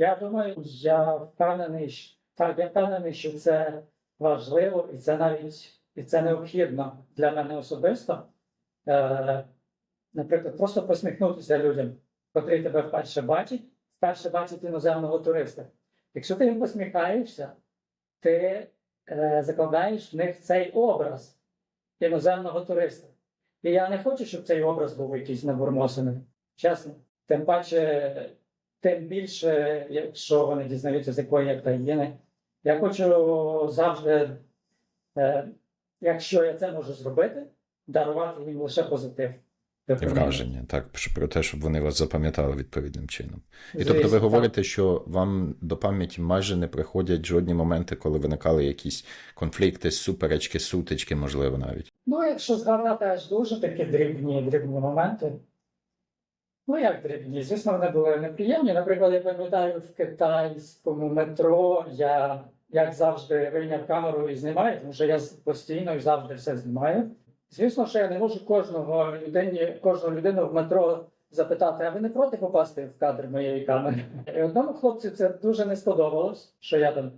Я думаю, я впевнений, так, я впевнений, що це важливо і це навіть і це необхідно для мене особисто. Е, наприклад, просто посміхнутися людям, котрі тебе вперше бачать, вперше бачать іноземного туриста. Якщо ти їм посміхаєшся, ти е, закладаєш в них цей образ іноземного туриста. І я не хочу, щоб цей образ був якийсь набурмосений. Чесно. Тим паче, тим більше, якщо вони дізнаються, з якої я країни. Я хочу завжди, е, якщо я це можу зробити, дарувати їм лише позитив. І враження, так, про те, щоб вони вас запам'ятали відповідним чином. І тобто ви Звісно, говорите, що вам до пам'яті майже не приходять жодні моменти, коли виникали якісь конфлікти, суперечки, сутички, можливо, навіть. Ну, якщо згадати аж дуже такі дрібні, дрібні моменти. Ну, як дрібні? Звісно, вони були неприємні. Наприклад, я пам'ятаю в китайському метро я, як завжди, вийняв камеру і знімаю, тому що я постійно і завжди все знімаю. Звісно, що я не можу кожного людині, кожну людину в метро запитати, а ви не проти попасти в кадр моєї камери? І одному хлопцю це дуже не сподобалось, що я там